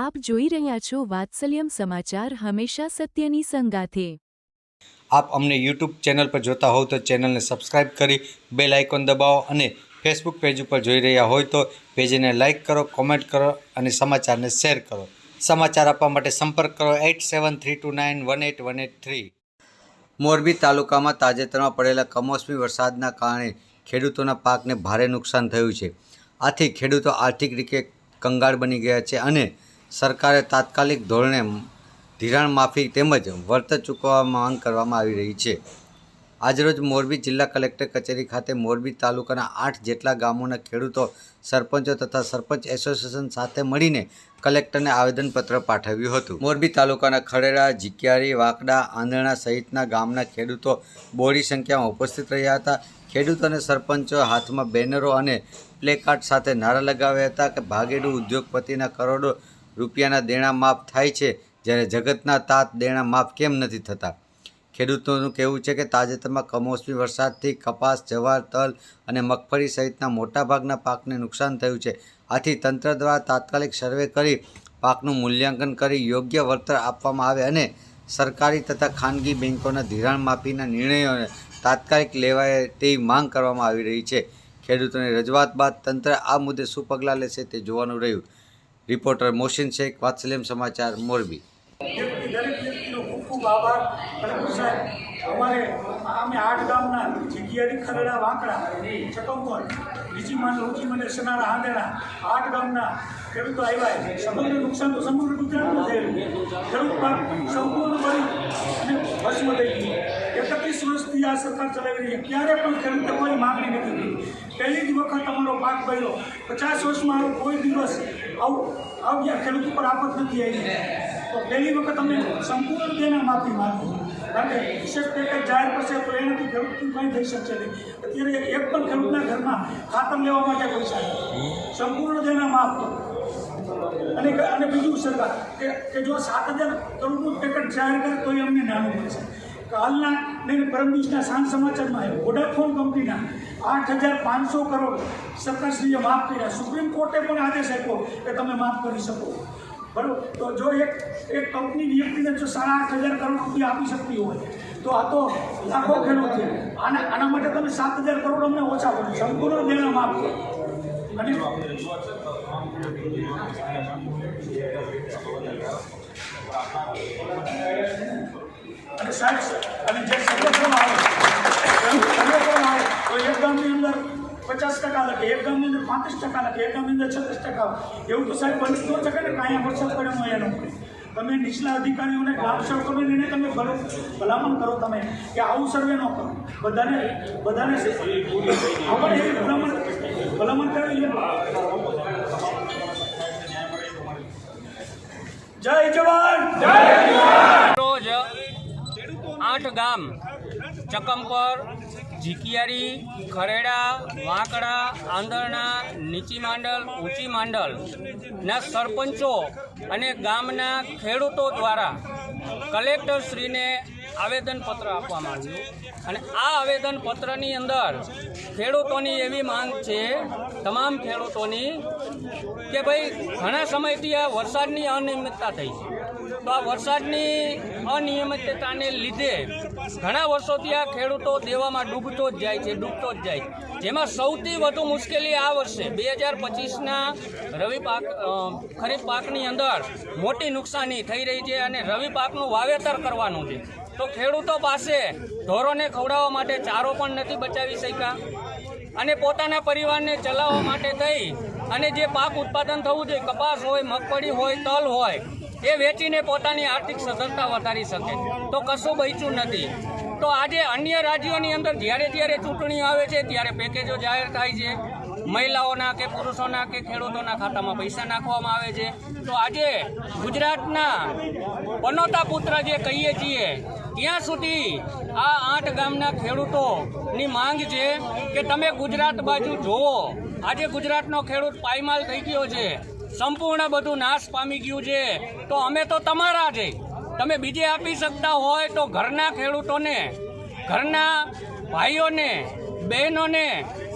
આપ જોઈ રહ્યા છો વાત્સલ્યમ સમાચાર હંમેશા સત્યની સંગાથે. આપ અમને યુટ્યુબ ચેનલ પર જોતા હોવ તો ચેનલને સબસ્ક્રાઇબ કરી બેલ આઇકોન દબાવો અને ફેસબુક પેજ ઉપર જોઈ રહ્યા હોય તો પેજને લાઇક કરો, કોમેન્ટ કરો અને સમાચારને શેર કરો. સમાચાર આપવા માટે સંપર્ક કરો eight seven three two nine one eight one eight three. Morbi તાલુકામાં તાજેતરમાં પડેલા કમોસમી વરસાદના કારણે ખેડૂતોના પાકને ભારે નુકસાન થયું છે. આથી ખેડૂતો આર્થિક રીતે કંગાળ બની ગયા છે અને સરકારે તાત્કાલિક ધોરણે ધિરાણ માફી તેમજ વળતર ચૂકવવા માંગ કરવામાં આવી રહી છે. આજરોજ મોરબી જિલ્લા કલેક્ટર કચેરી ખાતે મોરબી તાલુકાના આઠ જેટલા ગામોના ખેડૂતો, સરપંચો તથા સરપંચ એસોસિએશન સાથે મળીને કલેક્ટરને આવેદનપત્ર પાઠવ્યું હતું. મોરબી તાલુકાના ખરેડા જીક્યારી, વાકડા, આંધણા સહિતના ગામના ખેડૂતો બોડી સંખ્યામાં ઉપસ્થિત રહ્યા હતા. ખેડૂતો અને સરપંચો હાથમાં બેનરો અને પ્લેકાર્ડ સાથે નારા લગાવ્યા હતા કે ભાગેડુ ઉદ્યોગપતિના કરોડો રૂપિયાના દેણા માફ થાય છે, જ્યારે જગતના તાત દેણા માફ કેમ નથી થતા? ખેડૂતોનું કહેવું છે કે તાજેતરમાં કમોસમી વરસાદથી કપાસ, જવાર, તલ અને મગફળી સહિતના મોટાભાગના પાકને નુકસાન થયું છે. આથી તંત્ર દ્વારા તાત્કાલિક સર્વે કરી પાકનું મૂલ્યાંકન કરી યોગ્ય વળતર આપવામાં આવે અને સરકારી તથા ખાનગી બેન્કોના ધિરાણ માફીના નિર્ણયોને તાત્કાલિક લેવાય તેવી માંગ કરવામાં આવી રહી છે. ખેડૂતોની રજૂઆત બાદ તંત્ર આ મુદ્દે શું પગલાં લેશે તે જોવાનું રહ્યું. રિપોર્ટર મોહસિન શેખ, વાત્સલ્યમ સમાચાર, મોરબી. ખૂબ આભાર. કલેક્ટર સાહેબ, અમારે અમે આઠ ગામના જગ્યારી ખરડા, વાંકડા ચકમકોર બીજી માન ઊંચી મને સનારા આંધેડા આઠ ગામના ખેડૂતો આવ્યા સમગ્ર નુકસાન તો સમગ્ર થયેલું પાક સંપૂર્ણ ગયું એકત્રીસ વર્ષથી આ સરકાર ચલાવી રહી ક્યારે પણ ખેડૂતે કોઈ માગણી નથી કરી પહેલી જ વખત અમારો પાક ભર્યો પચાસ વર્ષમાં કોઈ દિવસ આવું આવ્યા ખેડૂત ઉપર આફત નથી આવી. તો પહેલી વખત અમે સંપૂર્ણ દેના માફી માગી કારણ કે વિશેષ પેકેજ જાહેર કરશે તો એનાથી ખેડૂતનું કંઈ થઈ શકશે નહીં. અત્યારે એક પણ ખેડૂતના ઘરમાં ખાતર લેવા માટે પૈસા સંપૂર્ણ દેના માફ અને અને બીજું સરકાર, કે જો સાત હજાર કરોડનું પેકેજ જાહેર કરે તો એ અમને નાનું મળશે કાલના નહીં પરમ દિવસના સાંજ સમાચારમાં આવ્યો. વોડાફોન કંપનીના આઠ હજાર પાંચસો કરોડ સરકારશ્રીએ માફ કર્યા. સુપ્રીમ કોર્ટે પણ આદેશ આપ્યો કે તમે માફ કરી શકો. બરાબર? તો જો એક એક કંપની વ્યક્તિને જો સાડા આઠ હજાર કરોડ રૂપિયા આપી શકતી હોય, તો આ તો લાખો ખેડૂત છે. આના આના માટે તમે સાત હજાર કરોડ અમને ઓછા કરો. સંપૂર્ણ દેના માફ કરો. અને અને સાહેબ અને જે સર્વેક્ષણ આવે સર્વેક્ષણ આવે, તો એક ગામની અંદર પચાસ ટકા લખે, એક ગામની અંદર પાંત્રીસ ટકા લખે, એક ગામની અંદર છત્રીસ ટકા એવું તો સાહેબ બની તો શકે ને કાંઈ વરસાદ પડે હોય એનો. તમે નીચલા અધિકારીઓને ગ્રામ કરો એને તમે ભલો ભલામણ કરો તમે કે આવું સર્વે ન કરો. બધાને બધાને આપણે એવી ભલામણ ભલામણ કરવી જય જવાન! રોજ આઠ ગામ. ચકમપર ઝીકિયારી ખરેડા, વાંકડા આંધળના નીચી માંડલ, ઊંચી માંડલના સરપંચો અને ગામના ખેડૂતો દ્વારા કલેક્ટરશ્રીને આવેદનપત્ર આપવામાં આવ્યું. અને આ આવેદનપત્રની અંદર ખેડૂતોની એવી માંગ છે, તમામ ખેડૂતોની, કે ભાઈ ઘણા સમયથી આ વરસાદની અનિયમિતતા થઈ છે. તો આ વરસાદની અનિયમિતતાને લીધે ઘણા વર્ષોથી આ ખેડૂતો દેવામાં ડૂબતો જ જાય છે, ડૂબતો જ જાય છે. જેમાં સૌથી વધુ મુશ્કેલી આ વર્ષે, બે હજાર પચીસના રવિ પાક ખરીફ પાકની અંદર મોટી નુકસાની થઈ રહી છે અને રવિ પાકનું વાવેતર કરવાનું છે. તો ખેડૂતો પાસે ઢોરોને ખવડાવવા માટે ચારો પણ નથી બચાવી શક્યા. અને પોતાના પરિવારને ચલાવવા માટે થઈ અને જે પાક ઉત્પાદન થવું જોઈએ, કપાસ હોય, મગફળી હોય, તલ હોય, એ વેચીને પોતાની આર્થિક સધરતા વધારી શકે. તો કશું બચ્યું નથી. તો આજે અન્ય રાજ્યોની અંદર જ્યારે જ્યારે ચૂંટણી આવે છે, ત્યારે પેકેજો જાહેર થાય છે. મહિલાઓના કે પુરુષોના કે ખેડૂતોના ખાતામાં પૈસા નાખવામાં આવે છે. તો આજે ગુજરાતના પનોતા પુત્ર જે કહીએ છીએ ત્યાં સુધી આ આઠ ગામના ખેડૂતોની માંગ છે કે તમે ગુજરાત બાજુ જુઓ. આજે ગુજરાતનો ખેડૂત પાયમાલ થઈ ગયો છે. સંપૂર્ણ બધું નાશ પામી ગયું છે. તો અમે તો તમારા છે તમે બીજે આપી શકતા હોય તો ઘરના ખેડૂતોને, ઘરના ભાઈઓને, બહેનોને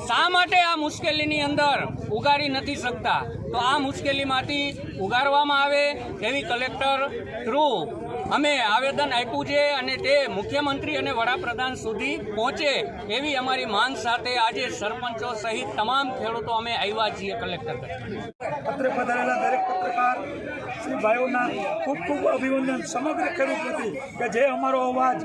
શા માટે આ મુશ્કેલીની અંદર ઉગારી નથી શકતા? તો આ મુશ્કેલીમાંથી ઉગારવામાં આવે એવી કલેક્ટર થ્રુ અમે આવેદન આપ્યું છે અને તે મુખ્યમંત્રી અને વડાપ્રધાન સુધી પહોંચે એવી અમારી માંગ સાથે આજે સરપંચો સહિત તમામ ખેડૂતો અમે આવ્યા છીએ કલેક્ટર પત્ર પધારેલા દરેક પત્રકાર, શ્રી ભાઈઓના ખૂબ ખૂબ અભિનંદન. સમગ્ર ખેડૂત પ્રતિ કે જે અમારો અવાજ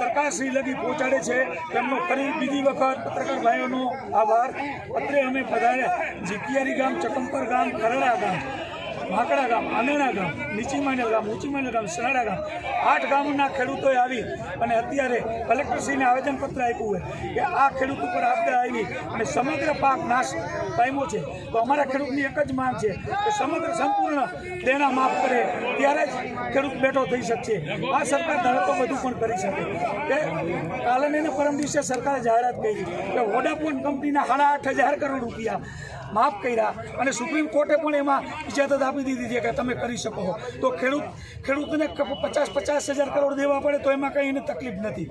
સરકાર શ્રી લગી પહોંચાડે છે, તેમનો ફરી બીજી વખત પત્રકાર ભાઈઓનો આભાર. અત્રે અમે પધારે જીકિયારી ગામ, ચકંપર ગામ, ખરડા ગામ. ભાકડા ગામ, આંગણા ગામ નીચી માંડેલ ગામ ઊંચી માંડેલ ગામ સનાડા ગામ. આઠ ગામના ખેડૂતોએ આવી અને અત્યારે કલેક્ટરશ્રીને આવેદનપત્ર આપ્યું હોય કે આ ખેડૂત ઉપર આપદા આવી અને સમગ્ર પાક નાશ પામ્યો છે. તો અમારા ખેડૂતની એક જ માંગ છે કે સમગ્ર સંપૂર્ણ દેણા માફ કરે, ત્યારે જ ખેડૂત બેઠો થઈ શકશે. આ સરકાર ધારે તો બધું પણ કરી શકે. કે કાલે પરમ દિવસે સરકારે જાહેરાત કરી કે વોડાફોન કંપનીના સાડા આઠ હજાર કરોડ રૂપિયા માફ કર્યા. અને સુપ્રીમ કોર્ટે પણ એમાં ઇજાજત આપી દીધી છે કે તમે કરી શકો તો ખેડૂત, ખેડૂતને પચાસ પચાસ હજાર કરોડ દેવા પડે તો એમાં કંઈ એને તકલીફ નથી.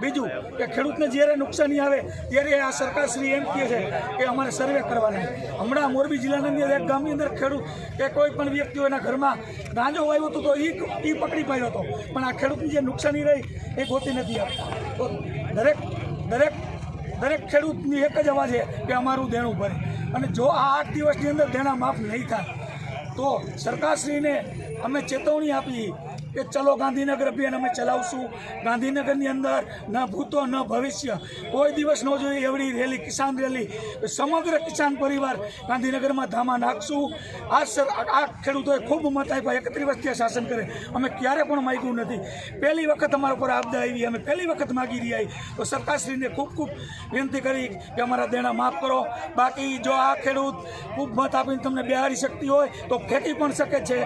બીજું કે ખેડૂતને જ્યારે નુકસાની આવે, ત્યારે આ સરકારશ્રી એમ કહે છે કે અમારે સર્વે કરવાના હમણાં મોરબી જિલ્લાની અંદર એક ગામની અંદર ખેડૂત કે કોઈ પણ વ્યક્તિઓ એના ઘરમાં ગાંજો આવ્યો હતો તો એ એ પકડી પાડ્યો હતો. પણ આ ખેડૂતની જે નુકસાની રહી, એ ગોતી નથી આપતા. તો દરેક દરેક દરેક ખેડૂતની એક જ અવાજ છે કે અમારું દેણું ભરે. અને જો આ આઠ દિવસની અંદર દેણા માફ નહીં થાય, તો સરકારશ્રીને અમે ચેતવણી આપી કે ચલો ગાંધીનગર અભિયાન અમે ચલાવશું. ગાંધીનગરની અંદર ન ભૂતો, ન ભવિષ્ય. કોઈ દિવસ ન જોઈએ એવડી રેલી, કિસાન રેલી. સમગ્ર કિસાન પરિવાર ગાંધીનગરમાં ધામા નાખશું. આ સર, આ ખેડૂતોએ ખૂબ મત આપ્યા, એકત્રીસ વર્ષથી શાસન કરે. અમે ક્યારે પણ માગ્યું નથી. પહેલી વખત અમારા ઉપર આપદા આવી, અમે પહેલી વખત માગી રહ્યા તો સરકારશ્રીને ખૂબ ખૂબ વિનંતી કરી કે અમારા દેણા માફ કરો. બાકી જો આ ખેડૂત ખૂબ મત આપીને તમને બેહારી શકતી હોય, તો ખેતી પણ શકે છે.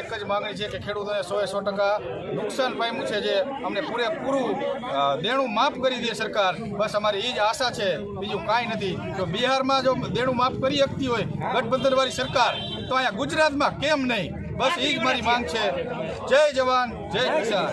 એક જ માગણી છે કે ખેડૂતોને સો સો ટકા નુકસાન પામ્યું છે જે અમને પૂરેપૂરું દેણું માફ કરી દે સરકાર. બસ અમારી એ જ આશા છે. બીજું કાંઈ નથી. જો બિહારમાં જો દેણું માફ કરી શકતી હોય ગઠબંધનવાળી સરકાર, તો અહીંયા ગુજરાતમાં કેમ નહીં? બસ એ જ મારી માંગ છે. જય જવાન, જય કિસાન.